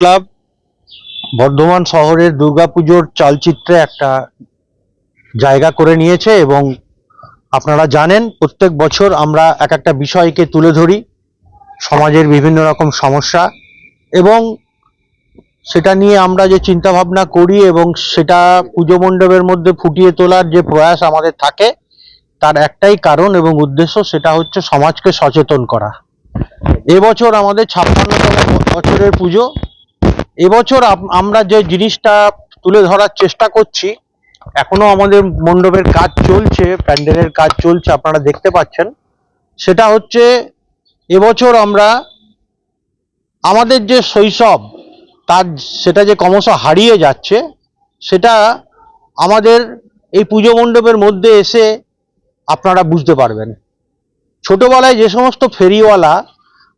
Club Bardhaman শহরের দুর্গাপুজোর চালচিত্রে একটা জায়গা করে নিয়েছে এবং আপনারা জানেন প্রত্যেক বছর আমরা এক একটা বিষয়কে তুলে ধরি, সমাজের বিভিন্ন রকম সমস্যা এবং সেটা নিয়ে আমরা যে চিন্তা ভাবনা করি এবং সেটা পুজো মণ্ডপের মধ্যে ফুটিয়ে তোলার যে প্রয়াস আমাদের থাকে, তার একটাই কারণ এবং উদ্দেশ্য সেটা হচ্ছে সমাজকে সচেতন করা। এবছর আমাদের ছাপ্পান্নতম বছরের পুজো। এবছর আমরা যে জিনিসটা তুলে ধরার চেষ্টা করছি, এখনও আমাদের মণ্ডপের কাজ চলছে, প্যান্ডেলের কাজ চলছে, আপনারা দেখতে পাচ্ছেন। সেটা হচ্ছে, এবছর আমরা আমাদের যে শৈশব, তার সেটা যে ক্রমশ হারিয়ে যাচ্ছে, সেটা আমাদের এই পুজো মণ্ডপের মধ্যে এসে আপনারা বুঝতে পারবেন। ছোটবেলায় যে সমস্ত ফেরিওয়ালা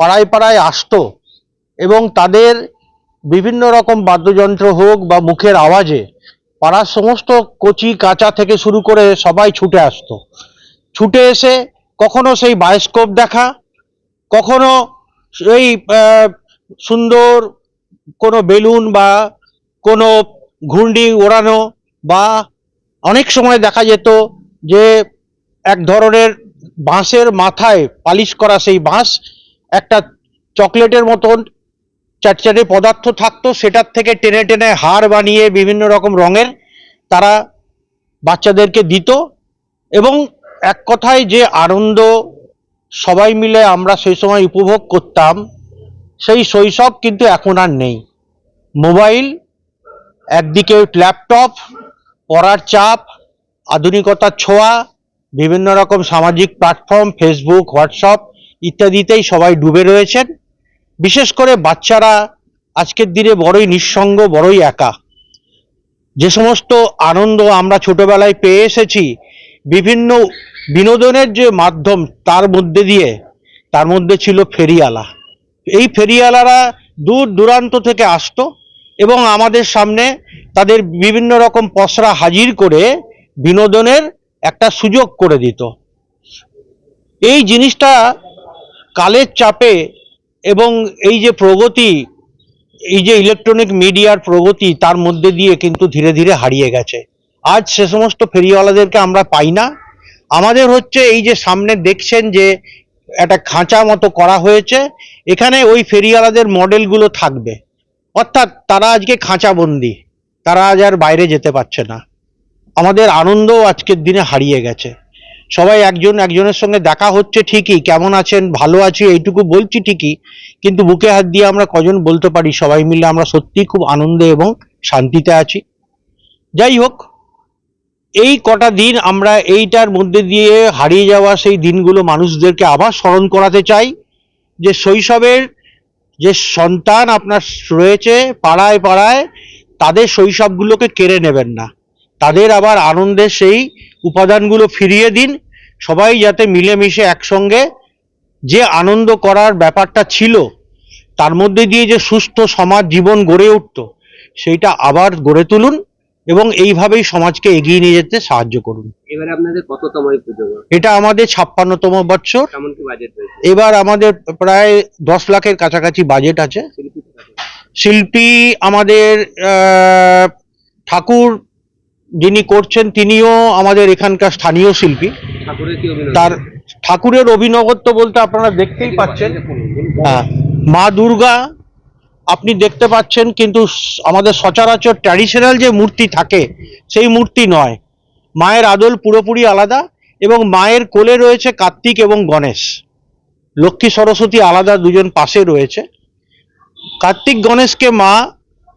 পাড়ায় পাড়ায় আসতো এবং তাদের বিভিন্ন রকম বাদ্যযন্ত্র হোক বা মুখের আওয়াজে পাড়ার সমস্ত কচি কাঁচা থেকে শুরু করে সবাই ছুটে আসতো। ছুটে এসে কখনো সেই বায়োস্কোপ দেখা কখনো আহ, সুন্দর কোনো বেলুন বা কোনো ঘূর্ণি ওড়ানো বা অনেক সময় দেখা যেত যে এক ধরনের বাঁশের মাথায় পালিশ করা সেই বাঁশ একটা চকলেটের মতন চাটচাটে পদার্থ থাকতো, সেটার থেকে টেনে টেনে হার বানিয়ে বিভিন্ন রকম রঙের তারা বাচ্চাদেরকে দিত। এবং এক কথায় যে আনন্দ সবাই মিলে আমরা সেই সময় উপভোগ করতাম, সেই শৈশব কিন্তু এখন আর নেই। মোবাইল, একদিকে ল্যাপটপ, পড়ার চাপ, আধুনিকতার ছোঁয়া, বিভিন্ন রকম সামাজিক প্ল্যাটফর্ম ফেসবুক হোয়াটসঅ্যাপ ইত্যাদিতেই সবাই ডুবে রয়েছেন। বিশেষ করে বাচ্চারা আজকের দিনে বড়ই নিঃসঙ্গ, বড়ই একা। যে সমস্ত আনন্দ আমরা ছোটবেলায় পেয়ে এসেছি, বিভিন্ন বিনোদনের যে মাধ্যম তার মধ্যে দিয়ে, তার মধ্যে ছিল ফেরিয়ালা এই ফেরিয়ালারা দূর দূরান্ত থেকে আসতো এবং আমাদের সামনে তাদের বিভিন্ন রকম পসরা হাজির করে বিনোদনের একটা সুযোগ করে দিত। এই জিনিসটা কালের চাপে এবং এই যে প্রগতি, এই যে ইলেকট্রনিক মিডিয়ার প্রগতি, তার মধ্যে দিয়ে কিন্তু ধীরে ধীরে হারিয়ে গেছে। আজ সে সমস্ত ফেরিওয়ালাদেরকে আমরা পাই না। আমাদের হচ্ছে এই যে সামনে দেখছেন যে একটা খাঁচা মতো করা হয়েছে, এখানে ওই ফেরিওয়ালাদের মডেলগুলো থাকবে। অর্থাৎ তারা আজকে খাঁচাবন্দি, তারা আজ আর বাইরে যেতে পারছে না। আমাদের আনন্দও আজকের দিনে হারিয়ে গেছে। সবাই একজন একজনের সঙ্গে দেখা হচ্ছে ঠিকই, কেমন আছেন, ভালো আছি, এইটুকু বলছি ঠিকই, কিন্তু বুকে হাত দিয়ে আমরা কজন বলতে পারি? সবাই মিলে আমরা সত্যিই খুব আনন্দে এবং শান্তিতে আছি। যাই হোক, এই কটা দিন আমরা এইটার মধ্যে দিয়ে হারিয়ে যাওয়া সেই দিনগুলো মানুষদেরকে আবার স্মরণ করাতে চাই, যে শৈশবের যে সন্তান আপনার রয়েছে, পাড়ায় পাড়ায়, তাদের শৈশবগুলোকে কেড়ে নেবেন না। তাদের আবার আনন্দের সেই উপাদানগুলো ফিরিয়ে দিন সবাই যাতে মিলেমিশে একসঙ্গে যে আনন্দ করার ব্যাপারটা ছিল তার মধ্যে দিয়ে যে সুস্থ সমাজ জীবন গড়ে উঠত সেইটা আবার গড়ে তুলুন এবং এইভাবেই সমাজকে এগিয়ে নিয়ে যেতে সাহায্য করুন। এবারে আপনাদের কততম পুজো এটা আমাদের ছাপ্পান্নতম বছর এবার আমাদের প্রায় দশ লাখের কাছাকাছি বাজেট আছে? শিল্পী আমাদের ঠাকুর যিনি করছেন তিনিও আমাদের এখানকার স্থানীয় শিল্পী। তার ঠাকুরের অভিনবত্ব বলতে আপনারা দেখতেই পাচ্ছেন। হ্যাঁ মা দুর্গা আপনি দেখতে পাচ্ছেন কিন্তু আমাদের সচরাচর ট্র্যাডিশনাল যে মূর্তি থাকে সেই মূর্তি নয়। মায়ের আদল পুরোপুরি আলাদা এবং মায়ের কোলে রয়েছে কার্তিক এবং গণেশ। লক্ষ্মী সরস্বতী আলাদা দুজন পাশে রয়েছে। কার্তিক গণেশকে মা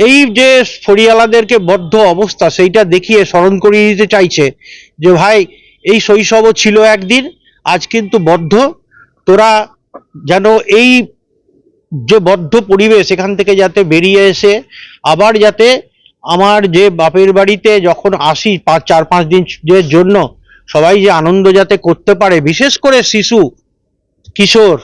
এই যে ফরিয়ালাদেরকে বদ্ধ অবস্থা, সেইটা দেখিয়ে স্মরণ করিয়ে দিতে চাইছে যে, ভাই, এই শৈশবও ছিল একদিন, আজ কিন্তু বদ্ধ। তোরা যেন এই যে বদ্ধ পরিবেশ, এখান থেকে যাতে বেরিয়ে এসে আবার যাতে আমার যে বাপের বাড়িতে যখন আসি পাঁচ, চার, পাঁচ দিনের জন্য, সবাই যে আনন্দ যাতে করতে পারে, বিশেষ করে শিশু, কিশোর,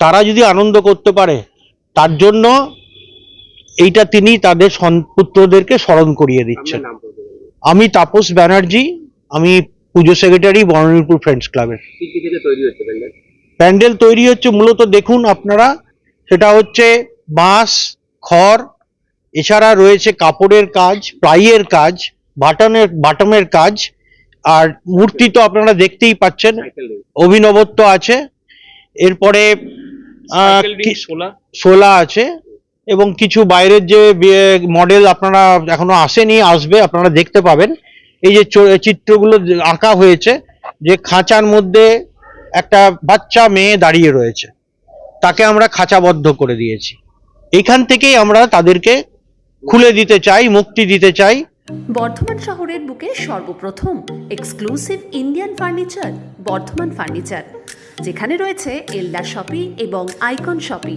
তারা যদি আনন্দ করতে পারে, তার জন্য এইটা তিনি তাদের সন- পুত্রদেরকে স্মরণ করিয়ে দিচ্ছেন? আমি তাপস ব্যানার্জি আমি পুজো সেক্রেটারি বর্ণনীপুর ফ্রেন্ডস ক্লাবের। প্যান্ডেল? প্যান্ডেল তৈরি হচ্ছে মূলত দেখুন আপনারা সেটা হচ্ছে বাঁশ খড় এছাড়া রয়েছে কাপড়ের কাজ প্লাইয়ের কাজ বাটনের বাটমের কাজ আর মূর্তি তো আপনারা দেখতেই পাচ্ছেন অভিনবত্ব আছে। এরপরে শোলা আছে। এবং কিছু বাইরের যে মডেল আপনারা এখনও আসেনি, আসবে, আপনারা দেখতে পাবেন। এই যে চিত্রগুলো আঁকা হয়েছে, যে খাঁচার মধ্যে একটা বাচ্চা মেয়ে দাঁড়িয়ে রয়েছে, তাকে আমরা খাঁচাবদ্ধ করে দিয়েছি। এখান থেকেই আমরা তাদেরকে খুলে দিতে চাই, মুক্তি দিতে চাই। বর্ধমান শহরের বুকে সর্বপ্রথম exclusive Indian furniture Bardhaman furniture যেখানে রয়েছে এলডা শপি এবং আইকন শপি